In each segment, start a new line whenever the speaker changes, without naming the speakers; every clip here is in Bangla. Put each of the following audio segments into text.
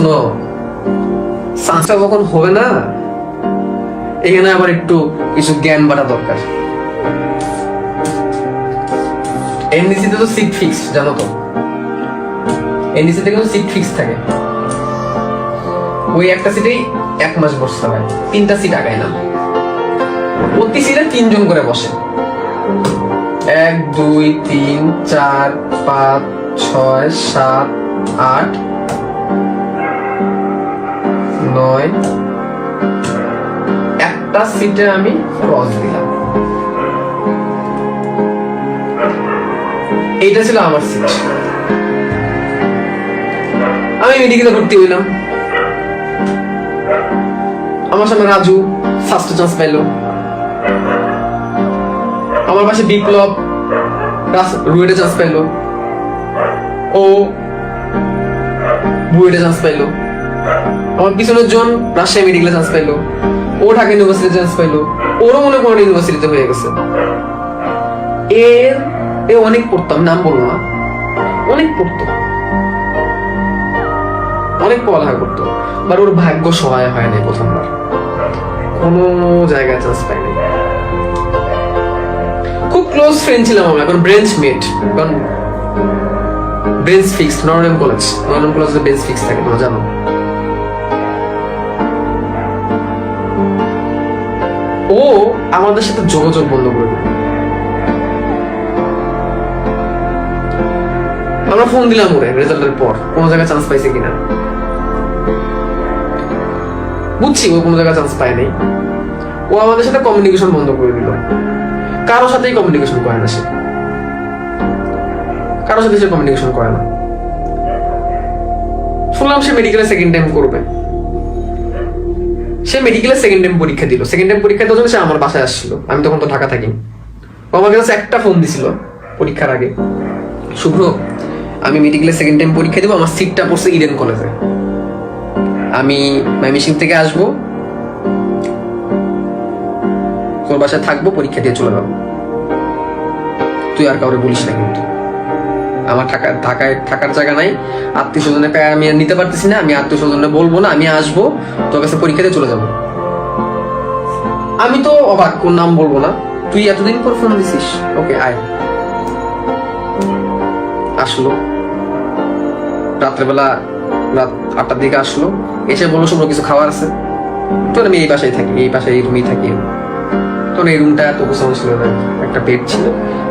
শোনো সাঁচা কখন হবে না এখানে আবার একটু কিছু জ্ঞান বাড়া দরকার এনডিসিতে তো সিট জানো তো এনডিসিতে কিন্তু সিট থাকে ওই একটা সিটেই এক মাস বসতে হয় তিনটা সিট আগায় না প্রতি সিটে তিনজন করে বসে এক দুই তিন চার পাঁচ ছয় সাত আট নয় একটা সিটে আমি ক্রস দিলাম এইটা ছিল আমার সিট আমি মেডিকেলে ভর্তি হইলাম আমার সামনে রাজু ফার্স্ট চান্স পাইল আমার পাশে বিপ্লব রুয়েটে চান্স পাইল ও বুয়েটে চান্স পাইলো আমার পিছনের জন রাজশাহী মেডিকেলে চান্স পাইলো ও ঢাকা ইউনিভার্সিটি চান্স পাইলো ওরও মনে কোনো ইউনিভার্সিটিতে হয়ে গেছে এর এ অনেক পড়তাম নাম বলবো না অনেক পড়তো অনেক পড়ালেখা করতো বাট ওর ভাগ্য সহায় হয় নাই প্রথমবার কোনো জায়গায় চান্স পাইনি খুব ক্লোজ ফ্রেন্ড ছিলাম আমরা এখন ব্রেঞ্চ মেট কারণ ব্রেঞ্চ ফিক্সড নরম কলেজ নরম কলেজে ব্রেঞ্চ ফিক্স থাকে তোমরা জানো ও আমাদের সাথে যোগাযোগ বন্ধ করে আমরা ফোন দিলাম ওরে রেজাল্টের পর কোনো জায়গায় চান্স পাইছে কিনা বুঝছি ও কোনো জায়গায় চান্স পায় নাই ও আমাদের সাথে কমিউনিকেশন বন্ধ করে দিল কারোর সাথেই কমিউনিকেশন করে না সে কারোর সাথে সে কমিউনিকেশন করে না শুনলাম সে মেডিকেলে সেকেন্ড টাইম করবে সে মেডিকেলের সেকেন্ড টাইম পরীক্ষা দিল সেকেন্ড টাইম পরীক্ষা দেওয়ার জন্য সে আমার বাসায় আসছিল আমি তখন তো ঢাকা থাকি আমার কাছে একটা ফোন দিছিল পরীক্ষার আগে শুভ্র আমি মেডিকেলের সেকেন্ড টাইম পরীক্ষা দেবো আমার সিটটা পড়ছে ইডেন কলেজে আমি ময়মনসিং থেকে আসবো তোর বাসায় থাকবো পরীক্ষা দিয়ে চলে যাবো তুই আর কাউরে বলিস না কিন্তু আমার টাকা থাকায় থাকার জায়গা নাই আত্মীয় স্বজনে আমি আর নিতে পারতেছি না আমি আত্মীয় স্বজনে বলবো না আমি আসবো তোর কাছে পরীক্ষাতে চলে যাবো আমি তো অবাক কোন নাম বলবো না তুই এতদিন পর ফোন দিছিস ওকে আয় আসলো রাত্রেবেলা রাত আটটার দিকে আসলো এসে বললো শুনো কিছু খাওয়ার আছে তোর আমি এই পাশেই থাকি এই পাশে এই রুমেই থাকি তোর এই রুমটা এত কোথাও ছিল না একটা বেড ছিল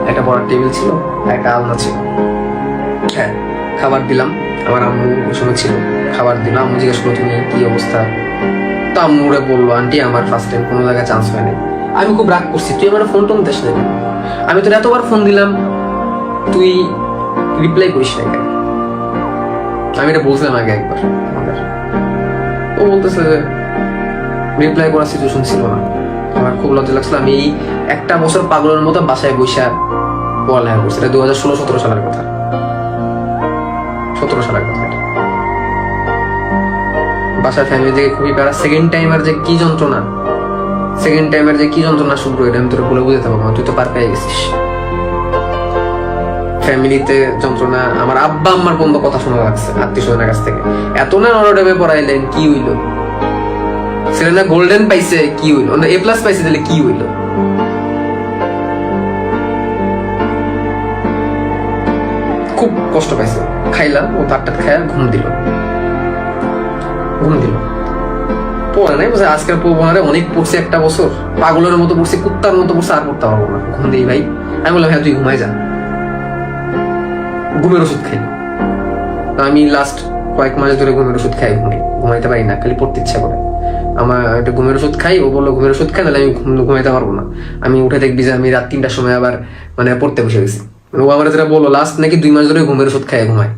একটা বড় টেবিল ছিল একটা আলনা ছিল হ্যাঁ খাবার দিলাম আমার আম্মু ওই ছিল খাবার দিলাম আম্মু জিজ্ঞেস করলো তুমি কি অবস্থা তো আম্মু ওরা বললো আন্টি আমার ফার্স্ট টাইম কোনো জায়গায় চান্স হয়নি আমি খুব রাগ করছি তুই আমার ফোন টোন দেশ না কেন আমি তোর এতবার ফোন দিলাম তুই রিপ্লাই করিস না কেন আমি এটা বলছিলাম আগে একবার ও বলতেছে যে রিপ্লাই করার সিচুয়েশন ছিল না আমার খুব লজ্জা লাগছিল আমি একটা বছর পাগলের মতো বাসায় বৈশা পড়ালেখা করছি এটা দু হাজার ষোলো সতেরো সালের কথা সতেরো সাল কথা বাসার ফ্যামিলি থেকে খুবই প্যারা সেকেন্ড টাইমের যে কি যন্ত্রণা সেকেন্ড টাইমের যে কি যন্ত্রণা শুরু আমি তোর বলে তুই তো পার পেয়ে গেছিস ফ্যামিলিতে যন্ত্রণা আমার আব্বা আম্মার বন্ধ কথা শোনা লাগছে আত্মীয় স্বজনের কাছ থেকে এত না পড়াইলেন কি হইল গোল্ডেন পাইছে কি হইল এ প্লাস পাইছে তাহলে কি হইল খুব কষ্ট পাইছে খাইলাম ও তারটা খাইয়া ঘুম দিল ঘুম দিল পড়ে নাই বসে আজকের পড়ে অনেক পড়ছে একটা বছর পাগলের মতো পড়ছে কুত্তার মতো পড়ছে আর পড়তে পারবো না ঘুম দিই ভাই আমি বললাম হ্যাঁ তুই ঘুমাই যা ঘুমের ওষুধ খাই আমি লাস্ট কয়েক মাস ধরে ঘুমের ওষুধ খাই ঘুমাই ঘুমাইতে পারি না খালি পড়তে ইচ্ছা করে আমার একটা ঘুমের ওষুধ খাই ও বললো ঘুমের ওষুধ খাই তাহলে আমি ঘুমাইতে পারবো না আমি উঠে দেখবি যে আমি রাত তিনটার সময় আবার মানে পড়তে বসে গেছি ও আমার যেটা বললো লাস্ট নাকি দুই মাস ধরে ঘুমের ওষুধ খাই ঘুমায়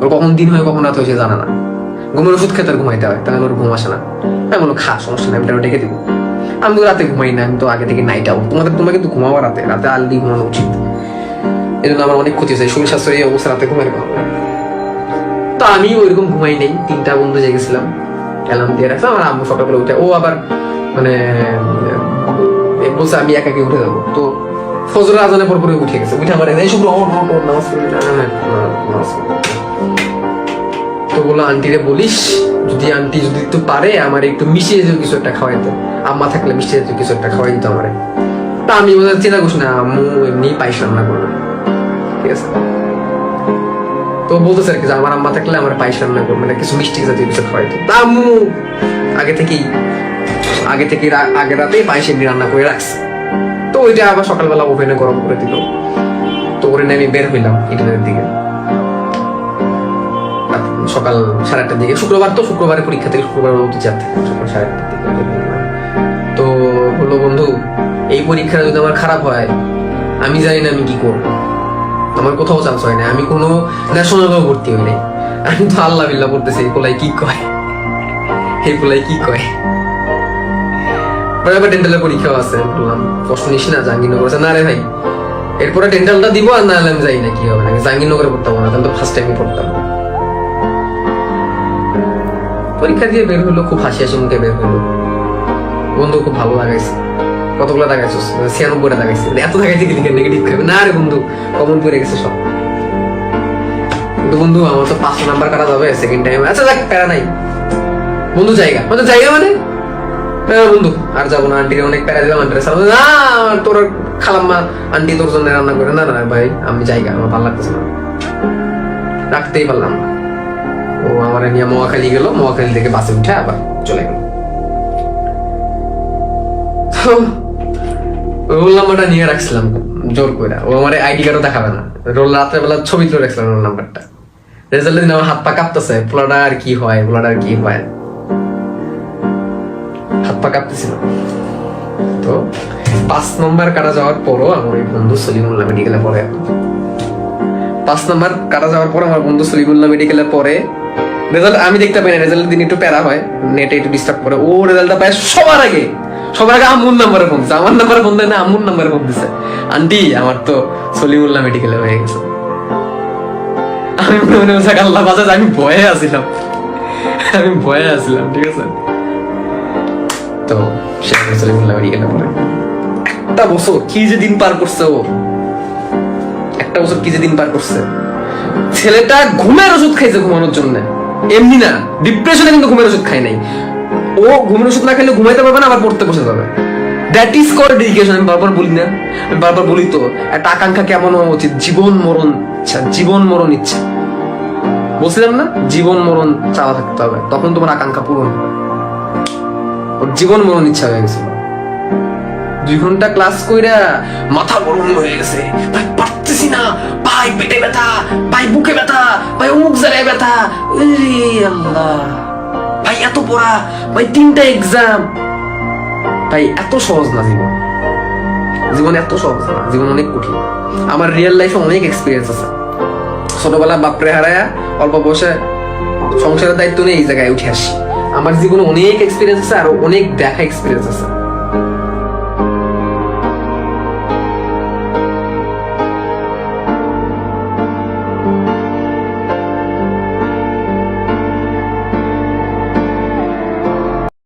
ওর কখন দিন হয় কখন রাত হয়েছে জানা না ঘুমের ওষুধ খেতে ঘুমাইতে হয় তাহলে ওর ঘুম আসে না আমি বলো খা সমস্যা নাই আমি তারা ডেকে দিব আমি তো রাতে ঘুমাই না আমি তো আগে থেকে নাইট আউট তোমাদের তোমাকে কিন্তু ঘুমাবো রাতে রাতে আলদি ঘুমানো উচিত এই জন্য আমার অনেক ক্ষতি হয়েছে শরীর স্বাস্থ্য এই অবস্থা রাতে ঘুমাই কারণে তো আমি ওইরকম ঘুমাই নেই তিনটা বন্ধু জেগেছিলাম অ্যালার্ম দিয়ে রাখলাম আর আম্মু সকালবেলা উঠে ও আবার মানে বলছে আমি একাকে উঠে যাবো তো ফজরের আজানের পর পরে উঠে গেছে উঠে আমার এই শুধু অমর অমর নামাজ হ্যাঁ, হ্যাঁ, তো বলো আন্টিরে বলিস যদি আন্টি যদি একটু পারে আমার একটু মিশিয়ে যেত কিছু একটা খাওয়াই দিত আম্মা থাকলে মিশিয়ে যেত কিছু একটা খাওয়াই দিত আমার তা আমি বোঝার চিন্তা করছি না আম্মু এমনি পাইস রান্না করলো ঠিক আছে তো বলতেছে আর কি আমার আম্মা থাকলে আমার পায়েস রান্না করবে মানে না কিছু মিষ্টি জাতীয় কিছু খাওয়াই তা আম্মু আগে থেকেই আগে থেকে আগে রাতেই পায়েস এমনি রান্না করে রাখছে ওইটা আবার সকালবেলা ওভেনে গরম করে দিল তো ওরে আমি বের হইলাম ইটালির দিকে সকাল সাড়ে আটটার দিকে শুক্রবার তো শুক্রবারে পরীক্ষা থেকে শুক্রবার টিচার থেকে সকাল সাড়ে আটটার দিকে তো হলো বন্ধু এই পরীক্ষা যদি আমার খারাপ হয় আমি জানি না আমি কি করবো আমার কোথাও চান্স হয় না আমি কোনো ন্যাশনাল ভর্তি হই নাই আমি তো আল্লাহ বিল্লাহ পড়তেছি এই পোলাই কি কয় এই পোলাই কি কয় প্রাইভেট ডেন্টালের পরীক্ষাও আছে বললাম কষ্ট নিস না জাহাঙ্গীরনগর না রে ভাই এরপরে ডেন্টালটা দিব আর না আমি যাই না কি হবে না জাহাঙ্গীরনগরে পড়তাম না তাহলে তো ফার্স্ট টাইমে পড়তাম পরীক্ষা দিয়ে বের হলো খুব হাসি হাসি মুখে বের হলো বন্ধু খুব ভালো লাগাইছে কতগুলো টাকাইছো ছিয়ানব্বইটা টাকাইছে মানে এত টাকাইছে কি নেগেটিভ খাবে না রে বন্ধু কমন করে গেছে সব কিন্তু বন্ধু আমার তো পাঁচটা নাম্বার কাটা যাবে সেকেন্ড টাইম আচ্ছা দেখ প্যারা নাই বন্ধু জায়গা মানে জায়গা মানে বন্ধু আর যাবো না আন্টির অনেক প্যারা দিলাম আন্টির সাথে না তোর খালাম্মা আন্টি তোর জন্য রান্না করে না না ভাই আমি যাই আমার ভালো লাগতেছে না রাখতেই পারলাম না ও আমার নিয়ে গেল থেকে বাসে উঠে আবার চলে গেল রোল নাম্বারটা নিয়ে রাখছিলাম জোর করে ও আমার আইডি কার্ডও দেখাবে না রোল রাত্রেবেলা ছবি তুলে রাখছিলাম রোল নাম্বারটা রেজাল্ট দিন আমার হাত পা কাঁপতেছে পোলাটা আর কি হয় পোলাটা আর কি হয় ধাপ্পা পা কাঁপতেছিল তো পাঁচ নম্বর কাটা যাওয়ার পরও আমার এই বন্ধু সলিমুল্লাহ মেডিকেলে পড়ে পাঁচ নম্বর কাটা যাওয়ার পর আমার বন্ধু সলিমুল্লাহ মেডিকেলে পড়ে রেজাল্ট আমি দেখতে পাই না রেজাল্টের দিন একটু প্যারা হয় নেটে একটু ডিস্টার্ব করে ও রেজাল্টটা পায় সবার আগে সবার আগে আম্মুর নাম্বারে ফোন দিচ্ছে আমার নাম্বারে ফোন দেয় না আম্মুর নাম্বারে ফোন দিচ্ছে আন্টি আমার তো সলিমুল্লাহ মেডিকেলে হয়ে গেছে আমি মনে মনে আল্লাহ বাজাজ আমি ভয়ে আসিলাম আমি ভয়ে আসিলাম ঠিক আছে তো একটা বছর কি যে দিন পার করছে ও একটা বছর কি যে দিন পার করছে ছেলেটা ঘুমের ওষুধ খাইছে ঘুমানোর জন্য এমনি না ডিপ্রেশনে কিন্তু ঘুমের ওষুধ খাই নাই ও ঘুমের ওষুধ না খাইলে ঘুমাইতে পারবে না আবার পড়তে বসে যাবে দ্যাট ইজ কল ডেডিকেশন আমি বারবার বলি না আমি বারবার বলি তো একটা আকাঙ্ক্ষা কেমন হওয়া উচিত জীবন মরণ ইচ্ছা জীবন মরণ ইচ্ছা বলছিলাম না জীবন মরণ চাওয়া থাকতে হবে তখন তোমার আকাঙ্ক্ষা পূরণ হবে ওর জীবন মরণ ইচ্ছা হয়ে গেছিল দুই ঘন্টা ক্লাস কইরা মাথা গরম হয়ে গেছে ভাই পারতেছি না ভাই পেটে ব্যথা ভাই বুকে ব্যথা ভাই অমুক জায়গায় ব্যথা আল্লাহ ভাই এত পড়া ভাই তিনটা এক্সাম ভাই এত সহজ না জীবন জীবন এত সহজ না জীবন অনেক কঠিন আমার রিয়েল লাইফে অনেক এক্সপিরিয়েন্স আছে ছোটবেলা বাপরে হারায়া অল্প বসে সংসারের দায়িত্ব নিয়ে এই জায়গায় উঠে আসি আমার জীবনে অনেক এক্সপিরিয়েন্স আছে আর অনেক দেখা এক্সপিরিয়েন্স আছে